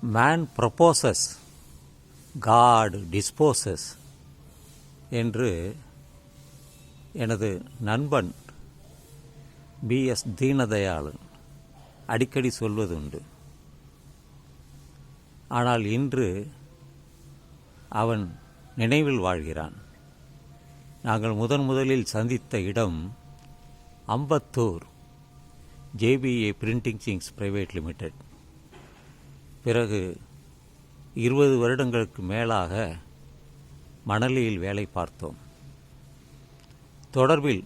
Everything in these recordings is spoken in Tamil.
மேன் ப்ரொப்போசஸ் காட் டிஸ்போசஸ் என்று எனது நண்பன் பிஎஸ் தீனதயாளன் அடிக்கடி சொல்வதுண்டு. ஆனால் இன்று அவன் நினைவில் வாழ்கிறான். நாங்கள் முதன் முதலில் சந்தித்த இடம் Ambattur JBA printing things private limited பிறகு இருபது வருடங்களுக்கு மேலாக மணலியில் வேலை பார்த்தோம். தொடர்பில்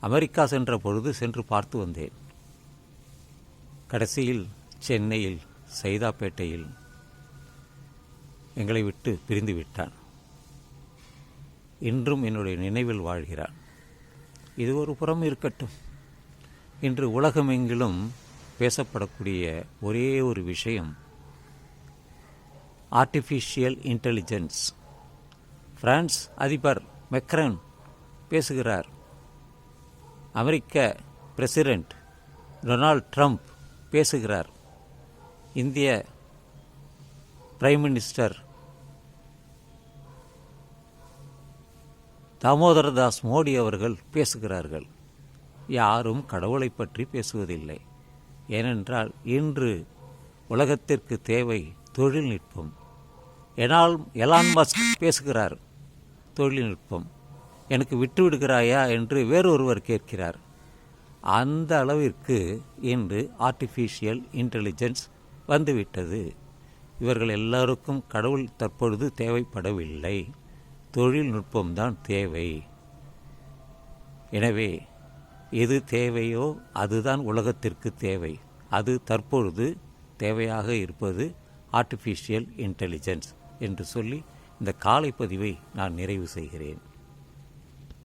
அமெரிக்கா சென்ற பொழுது சென்று பார்த்து வந்தேன். கடைசியில் சென்னையில் சைதாப்பேட்டையில் எங்களை விட்டு பிரிந்து விட்டான். இன்றும் என்னுடைய நினைவில் வாழ்கிறான். இது ஒரு புறம் இருக்கட்டும். இன்று உலகமெங்கிலும் பேசப்படக்கூடிய ஒரே ஒரு விஷயம் ஆர்டிஃபிஷியல் இன்டெலிஜென்ஸ் பிரான்ஸ் அதிபர் மெக்ரன் பேசுகிறார். அமெரிக்க பிரசிடெண்ட் டொனால்ட் ட்ரம்ப் பேசுகிறார். இந்திய பிரைம் மினிஸ்டர் தாமோதரதாஸ் மோடி அவர்கள் பேசுகிறார்கள். யாரும் கடவுளை பற்றி பேசுவதில்லை. ஏனென்றால் இன்று உலகத்திற்கு தேவை தொழில்நுட்பம். எனால் எலான் மஸ்க் பேசுகிறார் தொழில்நுட்பம். எனக்கு விட்டு விடுகிறாயா? என்று வேறொருவர் கேட்கிறார். அந்த அளவிற்கு இன்று ஆர்டிஃபிஷியல் இன்டெலிஜென்ஸ் வந்துவிட்டது. இவர்கள் எல்லாருக்கும் கடவுள் தற்பொழுது தேவைப்படவில்லை. தொழில்நுட்பம்தான் தேவை. எனவே எது தேவையோ அதுதான் உலகத்திற்கு தேவை. அது தற்பொழுது தேவையாக இருப்பது ஆர்டிஃபிஷியல் இன்டெலிஜென்ஸ் என்று சொல்லி இந்த காலை பதிவை நான் நிறைவு செய்கிறேன்.